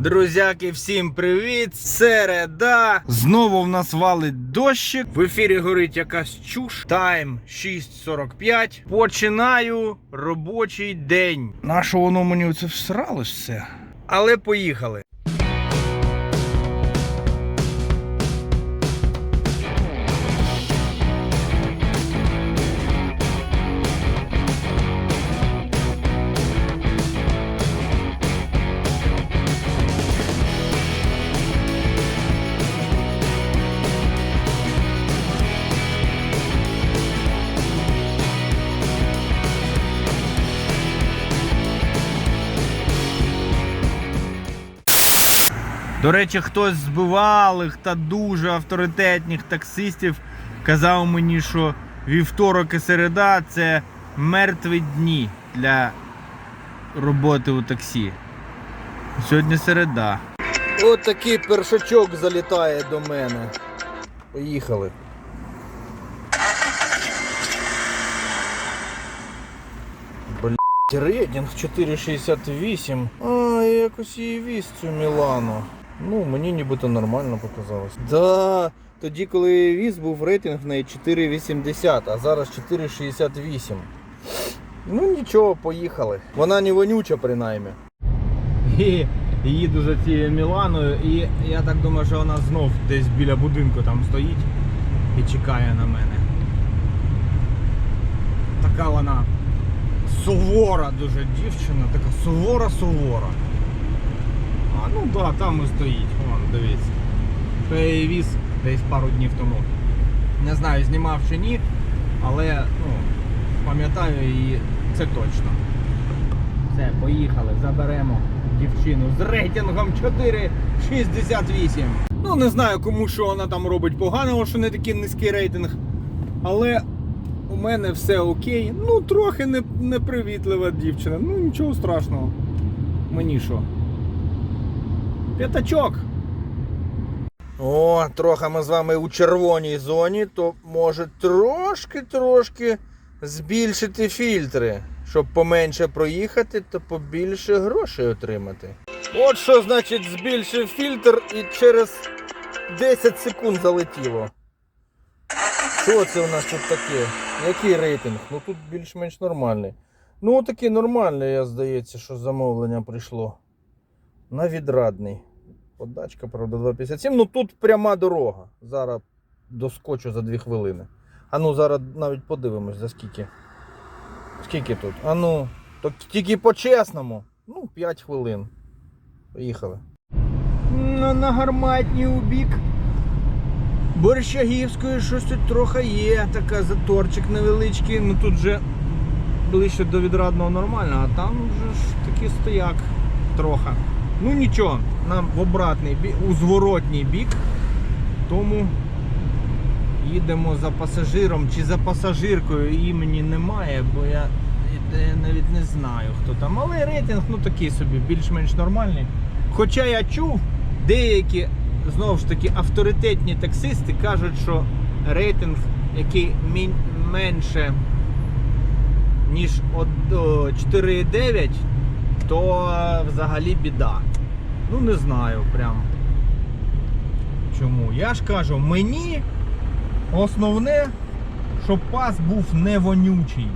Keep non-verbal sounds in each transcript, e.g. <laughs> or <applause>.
Друзяки, всім привіт! Середа! Знову в нас валить дощик. В ефірі горить якась чуш. Тайм 6.45. Починаю робочий день. На що воно мені оце всралось все? Але поїхали. До речі, хтось з бувалих та дуже авторитетних таксистів казав мені, що вівторок і середа це мертві дні для роботи у таксі. Сьогодні середа. От такий першачок залітає до мене. Поїхали. Блять, рейтинг 4,68. А, якось її віз цю Мілану. Ну, мені нібито нормально показалось. Да, тоді, коли віз, був рейтинг в неї 4,80, а зараз 4,68. Ну нічого, поїхали. Вона не вонюча, принаймні. І їду за цією Міланою, і я так думаю, що вона знов десь біля будинку там стоїть і чекає на мене. Така вона сувора дуже дівчина, така сувора-сувора. А ну так, да, там і стоїть, вон, дивіться. То я її віз десь пару днів тому. Не знаю, знімав чи ні, але ну, пам'ятаю її це точно. Все, поїхали, заберемо дівчину з рейтингом 4,68. Ну, не знаю, кому що вона там робить поганого, що не такий низький рейтинг. Але у мене все окей. Ну, трохи не, непривітлива дівчина. Ну, нічого страшного. Мені що? П'ятачок. О, трохи ми з вами у червоній зоні, то може трошки-трошки збільшити фільтри, щоб поменше проїхати, то побільше грошей отримати. От що значить збільшив фільтр і через 10 секунд залетіло. Що це у нас тут таке? Який рейтинг? Ну тут більш-менш нормальний. Ну такий нормальний, я здається, що замовлення прийшло. На відрадний. Подачка, правда, 2,57. Ну тут пряма дорога. Зараз доскочу за 2 хвилини. А ну зараз навіть подивимось, за скільки. Скільки тут? А ну, то тільки по-чесному. Ну, 5 хвилин. Поїхали. На гарматні у бік. Борщагівської щось тут трохи є, така заторчик невеличкий. Ну тут же ближче до відрадного нормально, а там вже ж такий стояк трохи. Ну нічого, нам в обратний бік, у зворотній бік. Тому їдемо за пасажиром чи за пасажиркою імені немає, бо я навіть не знаю хто там. Але рейтинг ну такий собі, більш-менш нормальний. Хоча я чув, деякі знову ж таки авторитетні таксисти кажуть, що рейтинг, який менше ніж 4,9, то взагалі біда. Ну не знаю прям чому. Я ж кажу, мені основне, щоб пас був не вонючий.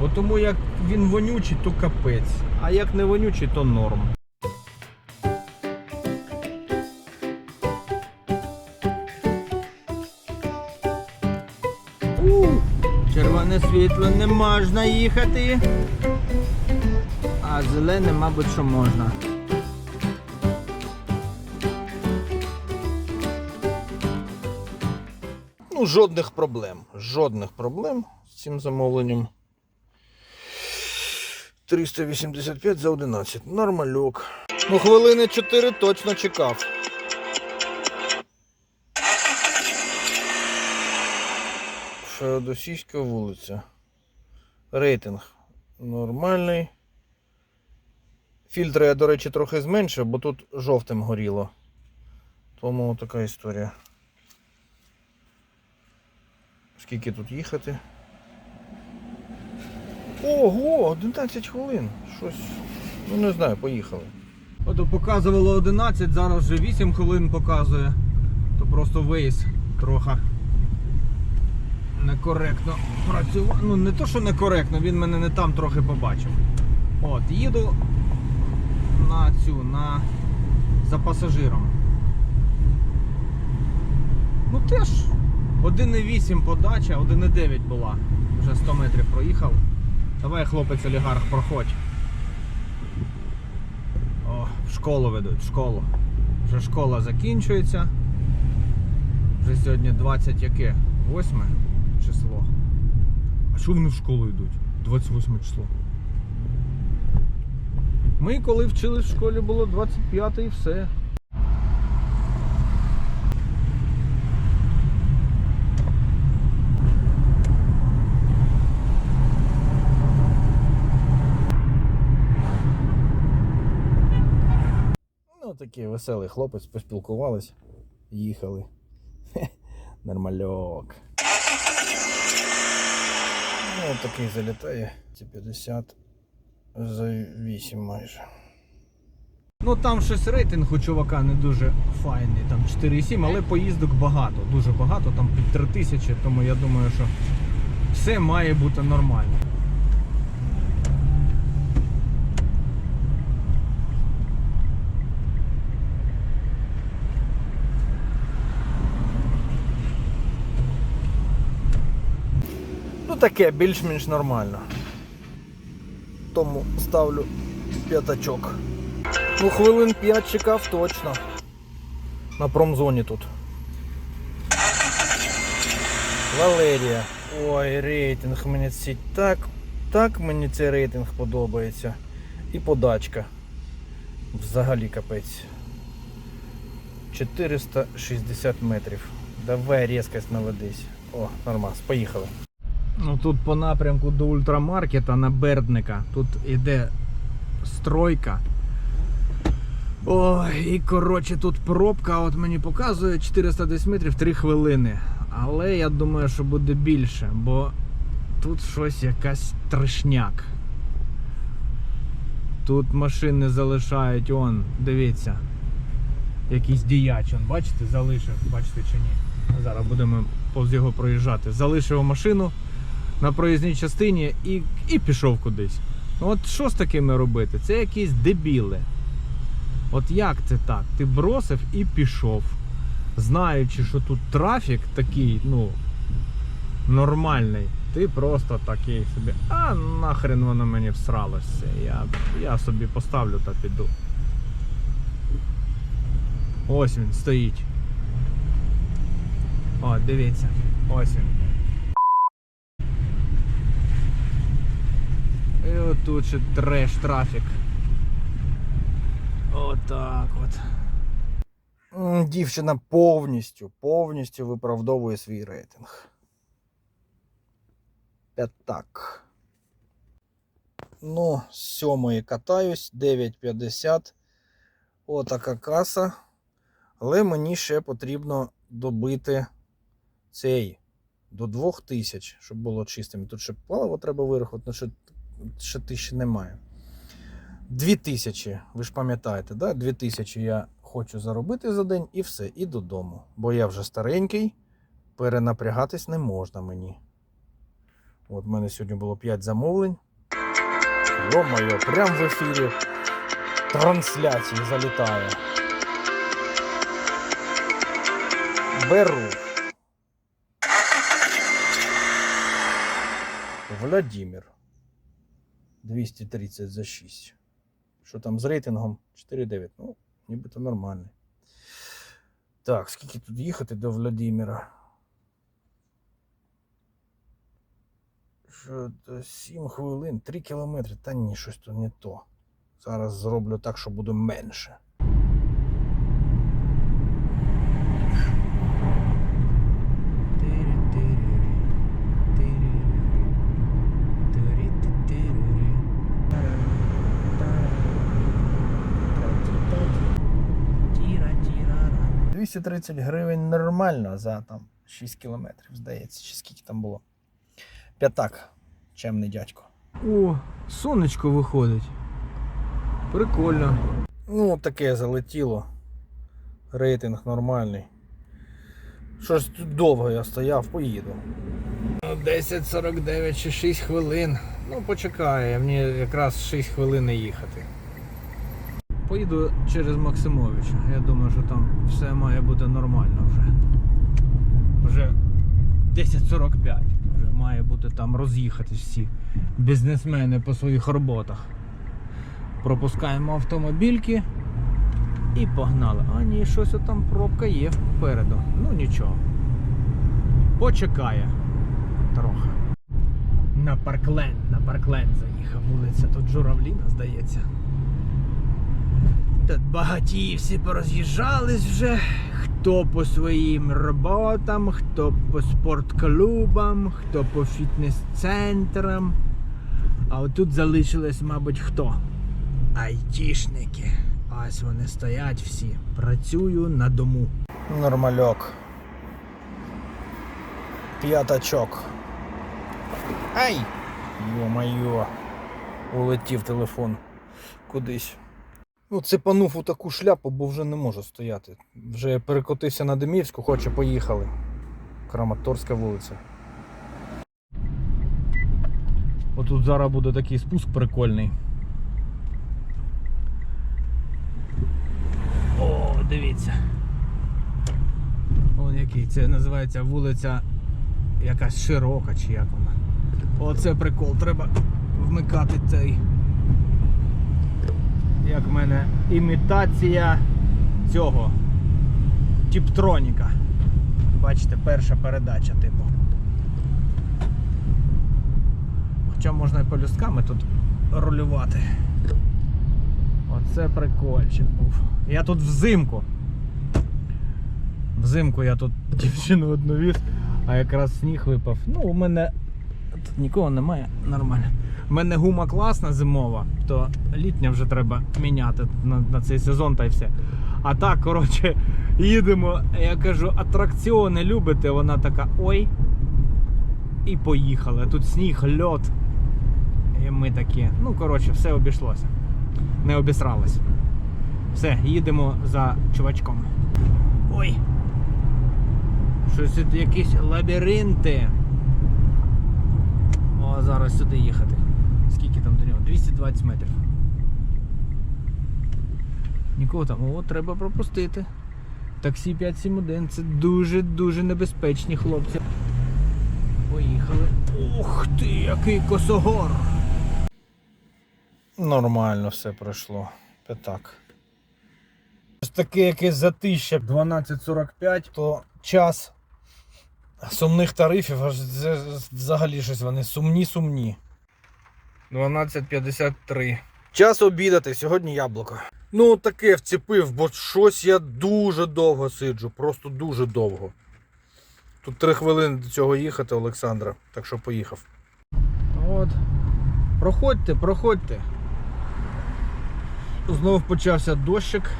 Бо тому як він вонючий, то капець. А як не вонючий, то норм. Червоне світло не можна їхати. А зелене, мабуть, що можна. Жодних проблем. Жодних проблем з цим замовленням. 385 за 11. Нормальок. Ну, хвилини 4 точно чекав. Феодосійська вулиця. Рейтинг нормальний. Фільтри я, до речі, трохи зменшив, бо тут жовтим горіло. Тому така історія. Скільки тут їхати? Ого, 11 хвилин. Щось. Ну не знаю, поїхали. Ото показувало 11, зараз вже 8 хвилин показує. То просто вейс трохи некоректно працював. Ну не то, що некоректно, він мене не там трохи побачив. От, їду на цю, на за пасажиром. Ну теж 1,8 подача, 1,9 була. Вже 100 метрів проїхав. Давай, хлопець олігарх, проходь. О, в школу ведуть, в школу. Вже школа закінчується. Вже сьогодні 20 яке? 8 число. А що вони в школу йдуть? 28 число. Ми коли вчились в школі було 25 і все. Ну, такий веселий хлопець, поспілкувались, їхали. Хе, <laughs> Нормальок. Ну, от такий залітає. Ці 50 за 8 майже. Ну там щось рейтинг у чувака не дуже файний, там 4,7, але поїздок багато, дуже багато, там під 3 тисячі, тому я думаю, що все має бути нормально. Таке, більш-менш нормально. Тому ставлю п'ятачок. Ну, хвилин 5 чекав точно. На промзоні тут. Валерія. Ой, рейтинг мені ці так, так мені цей рейтинг подобається. І подачка. Взагалі капець. 460 метрів. Давай різкость наведись. О, нормас, поїхали. Ну тут по напрямку до ультрамаркета на Бердника. Тут іде стройка. Ой, і коротше тут пробка, от мені показує 410 метрів 3 хвилини. Але я думаю, що буде більше, бо тут щось якась трешняк. Тут машини залишають, он, дивіться. Якийсь діяч, он, бачите, залишив, бачите чи ні. Зараз будемо повз його проїжджати. Залишив машину на проїзній частині і, і пішов кудись. От що з такими робити? Це якісь дебіли. От як це так? Ти бросив і пішов. Знаючи, що тут трафік такий, ну, нормальний, ти просто такий собі, а нахрен воно мені всралося. Я, я собі поставлю та піду. Ось він стоїть. О, дивіться, ось він. І отут ще треш трафік. Отак от. Дівчина повністю, повністю виправдовує свій рейтинг. П'ятак. Ну, сьомої катаюсь, 9.50. Отака каса. Але мені ще потрібно добити цей до 2000, щоб було чистим. Тут ще паливо треба вирахувати, ну ще тисячі немає. 2000, ви ж пам'ятаєте, да? 2000 я хочу заробити за день і все, і додому. Бо я вже старенький, перенапрягатись не можна мені. От в мене сьогодні було 5 замовлень. Йо-моє, прям в ефірі трансляції залітає. Беру. Владимир. 230 за 6. Що там з рейтингом? 4,9. Ну, нібито нормальний. Так, скільки тут їхати до Владимира? Що, 7 хвилин, 3 кілометри. Та ні, щось тут не то. Зараз зроблю так, що буде менше. 230 гривень нормально за там 6 кілометрів, здається, чи скільки там було. П'ятак, чемний дядько. О, сонечко виходить. Прикольно. Ну, таке залетіло. Рейтинг нормальний. Щось тут довго я стояв, поїду. 10.49 чи 6 хвилин. Ну, почекає, мені якраз 6 хвилин їхати. Поїду через Максимовича. Я думаю, що там все має бути нормально вже. Вже 10.45. Вже має бути там роз'їхатись всі бізнесмени по своїх роботах. Пропускаємо автомобільки і погнали. А ні, щось там пробка є попереду. Ну нічого. Почекає трохи. На Паркленд, на Паркленд заїхав вулиця. Тут журавліна, здається. Тут багаті всі пороз'їжджались вже. Хто по своїм роботам, хто по спортклубам, хто по фітнес-центрам. А отут залишились, мабуть, хто? Айтішники. Ось вони стоять всі. Працюю на дому. Нормальок. П'ятачок. Ай! Йо-майо. Улетів телефон кудись. Ну, цепанув у таку шляпу, бо вже не можу стояти. Вже перекотився на Демівську, хоче поїхали. Краматорська вулиця. Отут зараз буде такий спуск прикольний. О, дивіться. Вон який. Це називається вулиця якась широка чи як вона. Оце прикол. Треба вмикати цей. Як в мене імітація цього Тіптроніка. Бачите, перша передача, типу. Хоча можна і полюстками тут рулювати. Оце прикольчик був. Я тут взимку. Взимку я тут дівчину одну віз, а якраз сніг випав. Ну, у мене тут нікого немає, нормально. У мене гума класна зимова, то літня вже треба міняти на, на цей сезон та й все. А так, коротше, їдемо. Я кажу, атракціони любите? Вона така ой. І поїхали. Тут сніг, льот. І ми такі. Ну, коротше, все обійшлося. Не обісралось. Все, їдемо за чувачком. Ой. Щось тут якісь лабіринти. О, зараз сюди їхати. Скільки там до нього? 220 метрів. Нікого там, о, треба пропустити. Таксі 571 це дуже-дуже небезпечні хлопці. Поїхали. Ух ти, який косогор! Нормально все пройшло. П'ятак. Ось таке якесь затища 12.45, то час сумних тарифів, аж це взагалі щось вони сумні-сумні. 12.53. Час обідати, сьогодні яблуко. Ну, таке вцепив, бо щось я дуже довго сиджу, просто дуже довго. Тут три хвилини до цього їхати, Олександра, так що поїхав. От. Проходьте, проходьте. Знов почався дощик.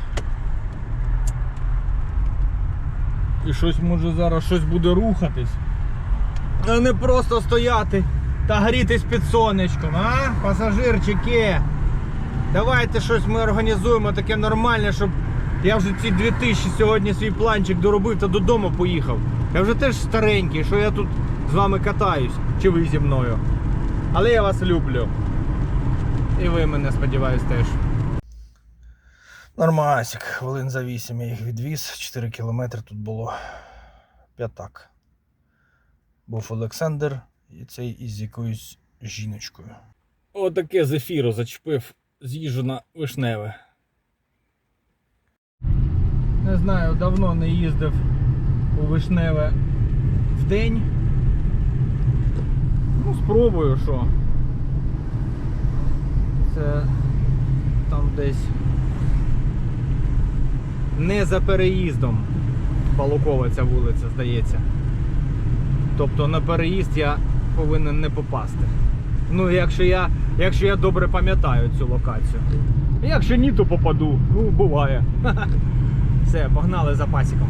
І щось може зараз щось буде рухатись. А не просто стояти та грітись під сонечком, а? Пасажирчики. Давайте щось ми організуємо таке нормальне, щоб я вже ці 2000 сьогодні свій планчик доробив та додому поїхав. Я вже теж старенький, що я тут з вами катаюсь, чи ви зі мною. Але я вас люблю. І ви мене сподіваюсь теж. Нормасик, хвилин за 8 я їх відвіз, 4 кілометри тут було п'ятак. Був Олександр і цей із якоюсь жіночкою. Отаке зефіру зачепив з'їжджу на вишневе. Не знаю, давно не їздив у вишневе в день. Ну, спробую що. Це там десь не за переїздом Балукова ця вулиця, здається. Тобто на переїзд я повинен не попасти. Ну, якщо я, якщо я добре пам'ятаю цю локацію. Якщо ні, то попаду. Ну, буває. <laughs> Все, погнали за пасіком.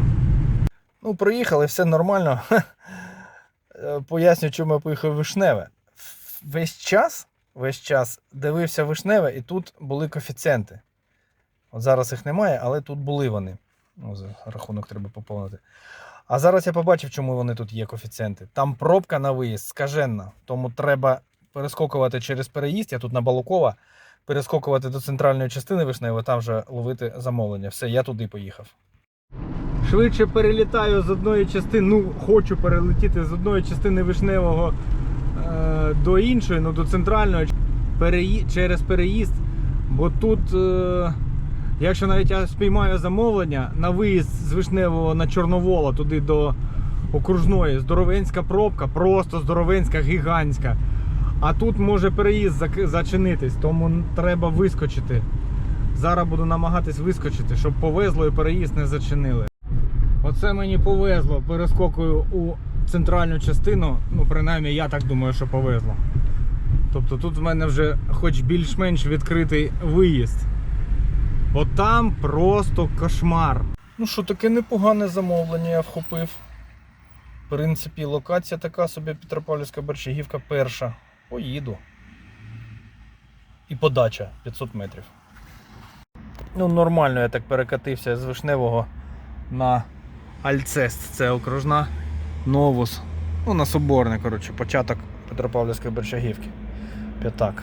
Ну, приїхали, все нормально. <laughs> Поясню, чому я поїхав Вишневе. Весь час, весь час дивився Вишневе, і тут були коефіцієнти. От зараз їх немає, але тут були вони. Ну, за рахунок треба поповнити. А зараз я побачив, чому вони тут є коефіцієнти. Там пробка на виїзд скаженна. Тому треба перескокувати через переїзд. Я тут на Балукова, перескокувати до центральної частини Вишневої, там вже ловити замовлення. Все, я туди поїхав. Швидше перелітаю з одної частини, ну хочу перелетіти з одної частини вишневого е, до іншої, ну до центральної переї... через переїзд. Бо тут, е, якщо навіть я спіймаю замовлення на виїзд з вишневого на Чорновола туди до окружної, здоровенська пробка, просто здоровенська, гігантська. А тут може переїзд зачинитись, тому треба вискочити. Зараз буду намагатись вискочити, щоб повезло і переїзд не зачинили. Оце мені повезло. Перескокую у центральну частину. Ну, принаймні, я так думаю, що повезло. Тобто тут в мене вже хоч більш-менш відкритий виїзд. Бо там просто кошмар. Ну що, таке непогане замовлення я вхопив. В принципі, локація така собі Петропавлівська Борщагівка перша. Поїду. І подача 500 метрів. Ну, нормально я так перекатився з вишневого на Альцест. Це окружна Новус. Ну, на Соборне, коротше, початок Петропавлівської Борщагівки. П'ятак.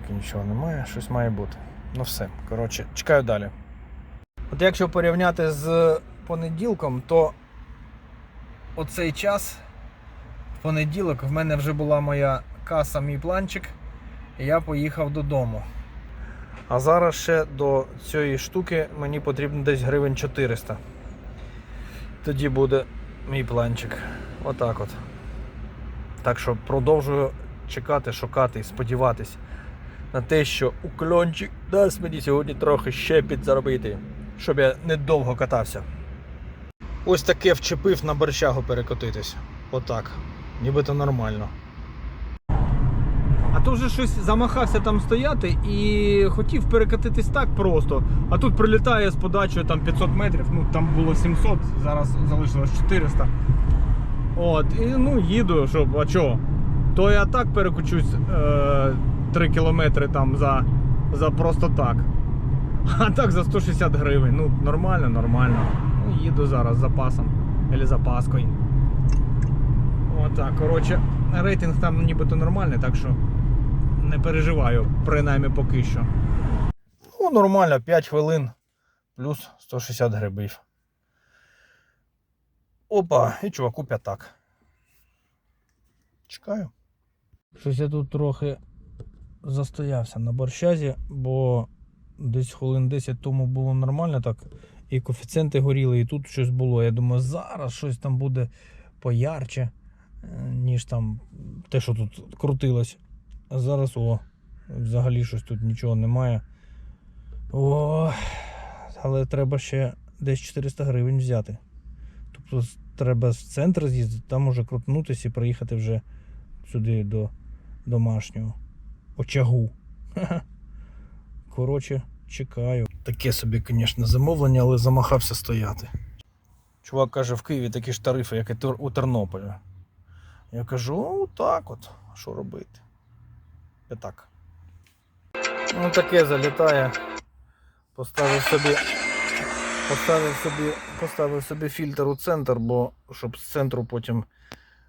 Поки нічого немає, щось має бути. Ну все, коротше, чекаю далі. От якщо порівняти з понеділком, то оцей час в понеділок в мене вже була моя каса, мій планчик, і я поїхав додому. А зараз ще до цієї штуки мені потрібно десь гривень 400. Тоді буде мій планчик. Отак от. Так що продовжую чекати, шукати сподіватись на те, що уклончик дасть мені сьогодні трохи ще підзаробити, щоб я недовго катався. Ось таке вчепив на борщагу перекотитись. Отак. Нібито нормально. А то вже щось замахався там стояти і хотів перекатитись так просто. А тут прилітає з подачею там 500 метрів, ну там було 700, зараз залишилось 400. От, і ну їду, щоб, а чого? То я так перекочусь е, 3 кілометри там за, за просто так. А так за 160 гривень. Ну, нормально, нормально. Ну, їду зараз з запасом. Або запаскою. Отак, коротше, рейтинг там нібито нормальний, так що не переживаю, принаймні поки що. Ну, нормально, 5 хвилин плюс 160 грибів. Опа, і чуваку п'ятак. Чекаю. Щось я тут трохи застоявся на борщазі, бо десь хвилин 10 тому було нормально так. І коефіцієнти горіли, і тут щось було. Я думаю, зараз щось там буде поярче, е, ніж там те, що тут крутилось. А зараз о, взагалі щось тут нічого немає. О, але треба ще десь 400 гривень взяти. Тобто треба в центр з'їздити, там уже крутнутися і приїхати вже сюди до домашнього очагу. <laughs> Коротше, чекаю. Таке собі, звісно, замовлення, але замахався стояти. Чувак каже, в Києві такі ж тарифи, як і у Тернополі. Я кажу, о, так от, що робити? І так. Ну таке залітає. Поставив собі. Поставив собі, поставив собі фільтр у центр, бо щоб з центру потім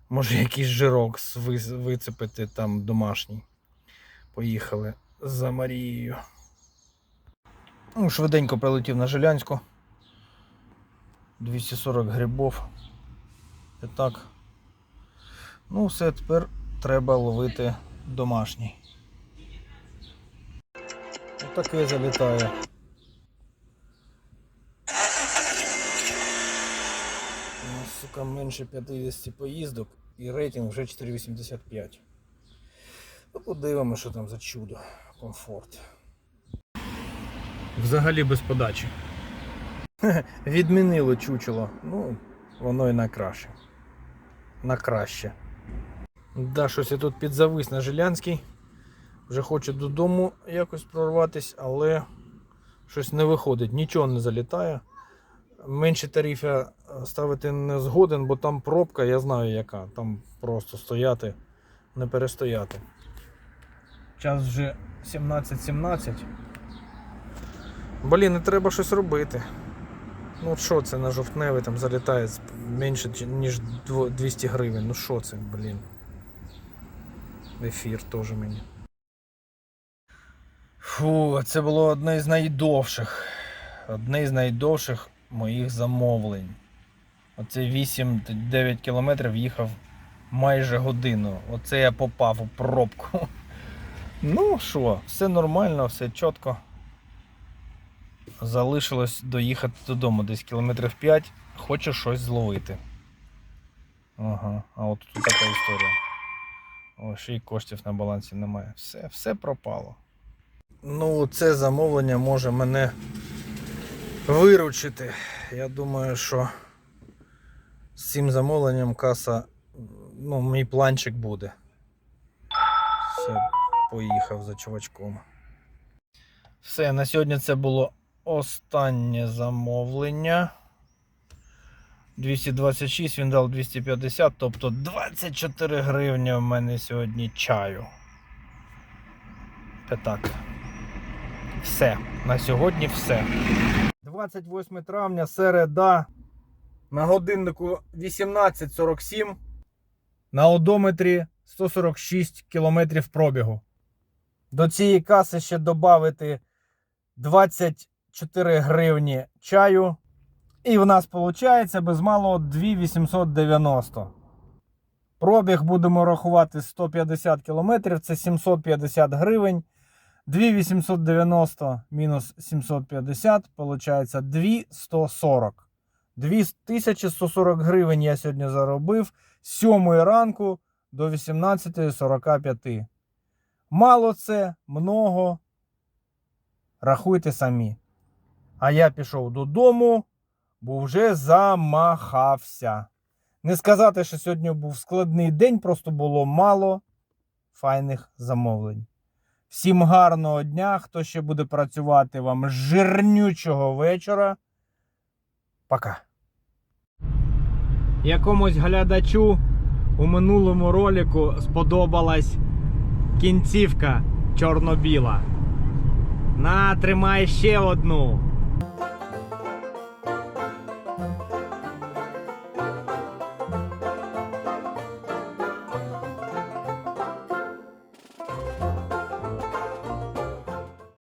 може якийсь жирок вицепити там домашній. Поїхали за Марією. Ну, швиденько прилетів на Жилянську. 240 грибов. І так. Ну, все, тепер треба ловити домашній. Отаке залітає. Ну, сука, менше 50 поїздок і рейтинг вже 4,85. Ну, подивимося, що там за чудо. Комфорт. Взагалі без подачі. <laughs> Відмінило чучело. Ну, воно і на краще. На краще. Да, щось я тут підзавис на Жилянській. Вже хочу додому якось прорватись, але щось не виходить, нічого не залітає. Менше тариф я ставити не згоден, бо там пробка, я знаю яка. Там просто стояти, не перестояти. Час вже 17.17. Блін, не треба щось робити. Ну що це на жовтневий там залітає менше ніж 200 гривень. Ну що це, блін. Ефір теж мені. Фу, це було одне з найдовших. Одне з найдовших моїх замовлень. Оце 8-9 кілометрів їхав майже годину. Оце я попав у пробку. Ну що, все нормально, все чітко. Залишилось доїхати додому десь кілометрів 5. Хочу щось зловити. Ага, а от тут така історія. О, ще й коштів на балансі немає. Все, все пропало. Ну, це замовлення може мене виручити. Я думаю, що з цим замовленням каса, ну, мій планчик буде. Все, поїхав за чувачком. Все, на сьогодні це було останнє замовлення. 226, він дав 250, тобто 24 гривні в мене сьогодні чаю. Так. Все. На сьогодні все. 28 травня, середа. На годиннику 18.47. На одометрі 146 км пробігу. До цієї каси ще додати 24 гривні чаю. І в нас виходить без малого 2890. Пробіг будемо рахувати 150 км, це 750 гривень. 2890 мінус 750, виходить 2140. 2140 гривень я сьогодні заробив з 7 ранку до 18.45. Мало це, много. Рахуйте самі. А я пішов додому, бо вже замахався. Не сказати, що сьогодні був складний день, просто було мало файних замовлень. Всім гарного дня. Хто ще буде працювати, вам жирнючого вечора. Пока. Якомусь глядачу у минулому ролику сподобалась кінцівка чорно-біла. На, тримай ще одну.